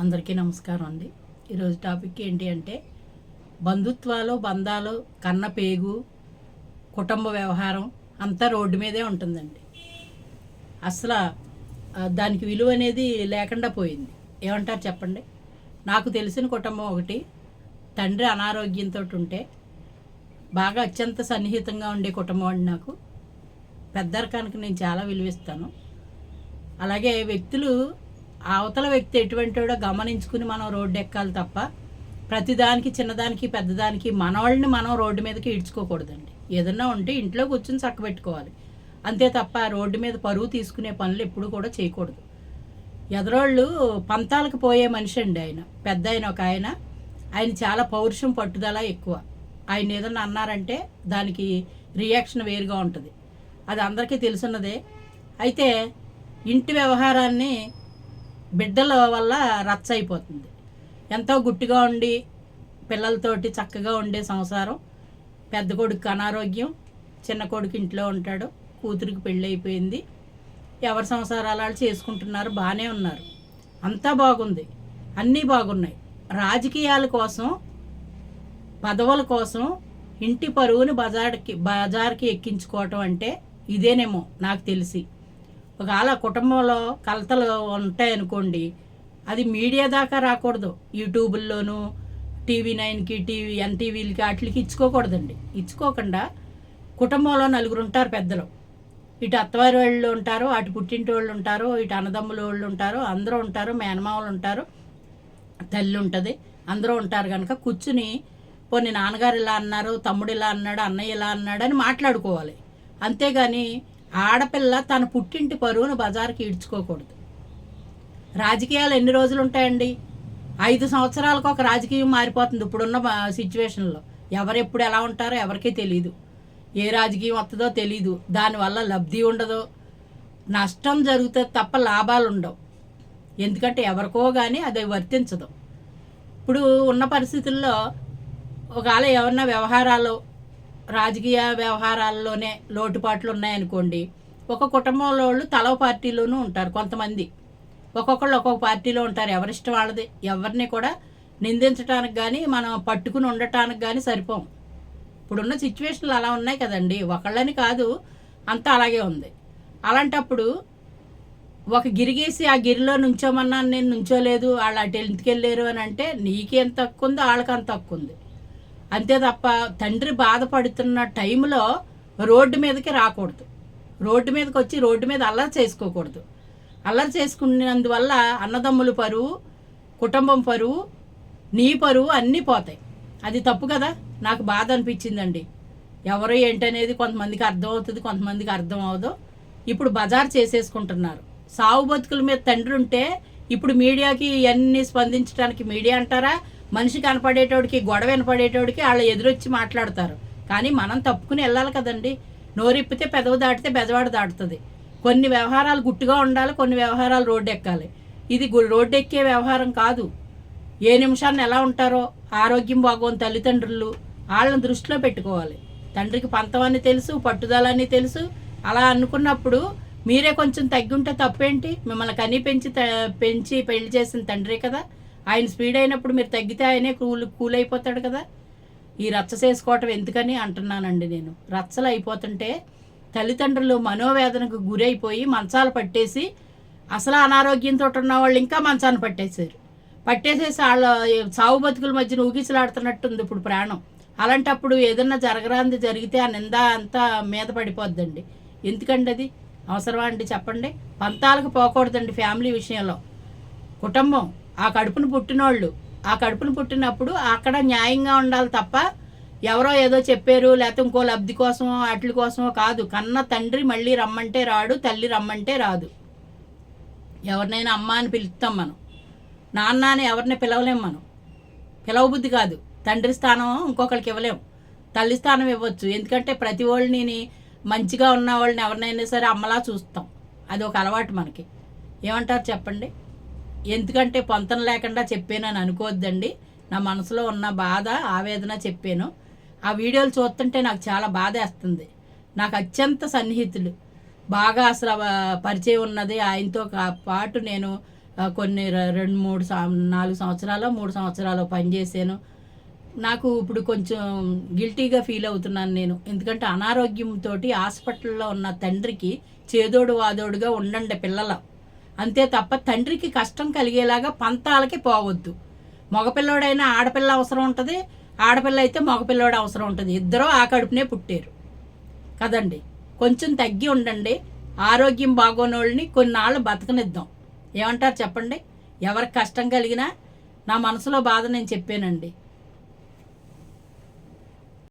అందరికీ నమస్కారం అండి. ఈరోజు టాపిక్ ఏంటి అంటే బంధుత్వాలు బంధాలు కన్న పేగు కుటుంబ వ్యవహారం అంతా రోడ్డు మీదే ఉంటుందండి. అసలు దానికి విలువ అనేది లేకుండా పోయింది. ఏమంటారు చెప్పండి? నాకు తెలిసిన కుటుంబం ఒకటి తండ్రి అనారోగ్యంతో ఉంటే బాగా అత్యంత సన్నిహితంగా ఉండే కుటుంబం అండి నాకు. పెద్దరికానికి నేను చాలా విలువిస్తాను. అలాగే వ్యక్తులు అవతల వ్యక్తి ఎటువంటి వాడో గమనించుకుని మనం రోడ్డు ఎక్కాలి తప్ప ప్రతిదానికి చిన్నదానికి పెద్దదానికి మనవాళ్ళని మనం రోడ్డు మీదకి ఈడ్చుకోకూడదండి. ఏదన్నా ఉంటే ఇంట్లో కూర్చుని చక్కబెట్టుకోవాలి అంతే తప్ప రోడ్డు మీద పరువు తీసుకునే పనులు ఎప్పుడు కూడా చేయకూడదు. ఎదరోళ్ళు పంతాలకు పోయే మనిషి అండి ఆయన. పెద్ద ఆయన ఒక ఆయన. ఆయన చాలా పౌరుషం పట్టుదల ఎక్కువ. ఆయన ఏదన్నా అన్నారంటే దానికి రియాక్షన్ వేరుగా ఉంటుంది. అది అందరికీ తెలుసున్నదే. అయితే ఇంటి వ్యవహారాన్ని బిడ్డల వల్ల రచ్చ అయిపోతుంది. ఎంతో గుట్టిగా ఉండి పిల్లలతోటి చక్కగా ఉండే సంసారం. పెద్ద కొడుకు అనారోగ్యం చిన్న కొడుకు ఇంట్లో ఉంటాడు కూతురికి పెళ్ళి అయిపోయింది. ఎవరి సంసారాలు వాళ్ళు చేసుకుంటున్నారు బాగానే ఉన్నారు. అంతా బాగుంది. అన్నీ బాగున్నాయి. రాజకీయాల కోసం పదవుల కోసం ఇంటి పరువుని బజార్కి బజార్కి ఎక్కించుకోవటం అంటే ఇదేనేమో నాకు తెలిసి. ఒకవేళ కుటుంబంలో కలతలు ఉంటాయనుకోండి అది మీడియా దాకా రాకూడదు. యూట్యూబుల్లోనూ టీవీ నైన్కి టీవీ ఎన్టీవీలకి వాటికి ఇచ్చుకోకూడదండి. ఇచ్చుకోకుండా కుటుంబంలో నలుగురు ఉంటారు పెద్దలు. ఇటు అత్తవారి వాళ్ళు ఉంటారు అటు పుట్టింటి వాళ్ళు ఉంటారు ఇటు అన్నదమ్ముల వాళ్ళు ఉంటారు అందరూ ఉంటారు మేనమామలు ఉంటారు తల్లి ఉంటుంది అందరూ ఉంటారు కనుక కూర్చుని పోనీ నాన్నగారు ఇలా అన్నారు తమ్ముడు ఇలా అన్నాడు అన్నయ్య ఇలా అన్నాడు అని మాట్లాడుకోవాలి. అంతేగాని ఆడపిల్ల తన పుట్టింటి పరువును బజార్కి ఈడ్చుకోకూడదు. రాజకీయాలు ఎన్ని రోజులు ఉంటాయండి ఐదు సంవత్సరాలకు ఒక రాజకీయం మారిపోతుంది ఇప్పుడున్న సిచ్యువేషన్లో. ఎవరెప్పుడు ఎలా ఉంటారో ఎవరికీ తెలియదు ఏ రాజకీయం వస్తుందో తెలీదు. దానివల్ల లబ్ధి ఉండదు. నష్టం జరుగుతుంది తప్ప లాభాలు ఉండవు ఎందుకంటే ఎవరికో కానీ అది వర్తించదు. ఇప్పుడు ఉన్న పరిస్థితుల్లో ఒకవేళ ఏమన్నా వ్యవహారాలు రాజకీయ వ్యవహారాల్లోనే లోటుపాట్లు ఉన్నాయనుకోండి ఒక కుటుంబంలో వాళ్ళు తల పార్టీలోనూ ఉంటారు కొంతమంది. ఒక్కొక్కళ్ళు ఒక్కొక్క పార్టీలో ఉంటారు ఎవరిష్టం వాళ్ళది ఎవరిని కూడా నిందించడానికి కానీ మనం పట్టుకుని ఉండటానికి కానీ సరిపోం ఇప్పుడున్న సిచ్యువేషన్లు అలా ఉన్నాయి కదండి. ఒకళ్ళని కాదు అంతా అలాగే ఉంది. అలాంటప్పుడు ఒక గిరిగేసి ఆ గిరిలో నుంచోమన్నాను నేను నుంచోలేదు వాళ్ళు అటు ఎందుకెళ్ళారు అని అంటే నీకేం ఎంత తక్కువ ఉందో వాళ్ళకి అంత తక్కువ ఉంది అంతే తప్ప తండ్రి బాధపడుతున్న టైంలో రోడ్డు మీదకి రాకూడదు. రోడ్డు మీదకి వచ్చి రోడ్డు మీద అల్లరి చేసుకోకూడదు. అల్లరి చేసుకున్నందువల్ల అన్నదమ్ముల పరువు కుటుంబం పరువు నీ పరువు అన్నీ పోతాయి. అది తప్పు కదా? నాకు బాధ అనిపించిందండి. ఎవరు ఏంటనేది కొంతమందికి అర్థం అవుతుంది కొంతమందికి అర్థం అవదు. ఇప్పుడు బజార్ చేసేసుకుంటున్నారు. సావు బతుకుల మీద తండ్రి ఉంటే ఇప్పుడు మీడియాకి ఇవన్నీ స్పందించడానికి మీడియా అంటారా? మనిషి కనపడేటోడికి గొడవ వినపడేటోడికి వాళ్ళు ఎదురొచ్చి మాట్లాడతారు. కానీ మనం తప్పుకుని వెళ్ళాలి కదండి. నోరిప్పితే పెదవి దాటితే బెదవాడు దాటుతుంది. కొన్ని వ్యవహారాలు గుట్టుగా ఉండాలి కొన్ని వ్యవహారాలు రోడ్డు ఎక్కాలి ఇది రోడ్డు ఎక్కే వ్యవహారం కాదు. ఏ నిమిషాన్ని ఎలా ఉంటారో ఆరోగ్యం బాగోని తల్లిదండ్రులు వాళ్ళని దృష్టిలో పెట్టుకోవాలి. తండ్రికి పంతం తెలుసు పట్టుదల అని తెలుసు. అలా అనుకున్నప్పుడు మీరే కొంచెం తగ్గుంటే తప్పేంటి? మిమ్మల్ని కని పెంచి పెంచి పెళ్ళి చేసిన తండ్రే కదా. ఆయన స్పీడ్ అయినప్పుడు మీరు తగ్గితే ఆయనే కూల్ కూల్ అయిపోతాడు కదా. ఈ రచ్చ చేసుకోవటం ఎందుకని అంటున్నానండి నేను. రచ్చలు అయిపోతుంటే తల్లిదండ్రులు మనోవేదనకు గురైపోయి మంచాలు పట్టేసి అసలు అనారోగ్యంతో ఉన్న వాళ్ళు ఇంకా మంచాన్ని పట్టేశారు. పట్టేసేసి వాళ్ళ సావు బతుకుల మధ్యన ఊగిసలాడుతున్నట్టుంది ఇప్పుడు ప్రాణం. అలాంటప్పుడు ఏదన్నా జరగరాంది జరిగితే ఆ నింద అంతా మీద పడిపోద్దండి. ఎందుకండి అది? అవసరమా అండి చెప్పండి. పంతాలకు పోకూడదండి ఫ్యామిలీ విషయంలో. కుటుంబం. ఆ కడుపును పుట్టినోళ్ళు. ఆ కడుపును పుట్టినప్పుడు అక్కడ న్యాయంగా ఉండాలి తప్ప ఎవరో ఏదో చెప్పారు లేకపోతే ఇంకో లబ్ధి కోసమో అట్ల కోసమో కాదు. కన్న తండ్రి మళ్ళీ రమ్మంటే రాడు తల్లి రమ్మంటే రాదు. ఎవరినైనా అమ్మ అని పిలుస్తాం మనం. నాన్న అని ఎవరిని పిలవలేం మనం. పిలవబుద్ధి కాదు. తండ్రి స్థానం ఇంకొకరికి ఇవ్వలేం. తల్లి స్థానం ఇవ్వచ్చు. ఎందుకంటే ప్రతి వాళ్ళని మంచిగా ఉన్న వాళ్ళని ఎవరినైనా సరే అమ్మలా చూస్తాం. అది ఒక అలవాటు మనకి. ఏమంటారు చెప్పండి? ఎందుకంటే పొంతన లేకుండా చెప్పానని అనుకోవద్దండి. నా మనసులో ఉన్న బాధ ఆవేదన చెప్పాను. ఆ వీడియోలు చూస్తుంటే నాకు చాలా బాధ వేస్తుంది. నాకు అత్యంత సన్నిహితులు. బాగా అసలు పరిచయం ఉన్నది. ఆయనతో పాటు నేను కొన్ని రెండు మూడు నాలుగు సంవత్సరాలు మూడు సంవత్సరాలు పనిచేశాను నాకు ఇప్పుడు కొంచెం గిల్టీగా ఫీల్ అవుతున్నాను నేను. ఎందుకంటే అనారోగ్యంతో హాస్పిటల్లో ఉన్న తండ్రికి చేదోడు వాదోడుగా ఉండండి పిల్లలు. అంతే తప్ప తండ్రికి కష్టం కలిగేలాగా పంతాలకి పోవద్దు. మగపిల్లోడైనా ఆడపిల్ల అవసరం ఉంటుంది ఆడపిల్ల అయితే మగపిల్లోడు అవసరం ఉంటుంది. ఇద్దరూ ఆ కడుపునే పుట్టారు. కదండి? కొంచెం తగ్గి ఉండండి. ఆరోగ్యం బాగోనోళ్ళని కొన్నాళ్ళు బతకనిద్దాం. ఏమంటారు చెప్పండి? ఎవరికి కష్టం కలిగినా నా మనసులో బాధ నేను చెప్పానండి.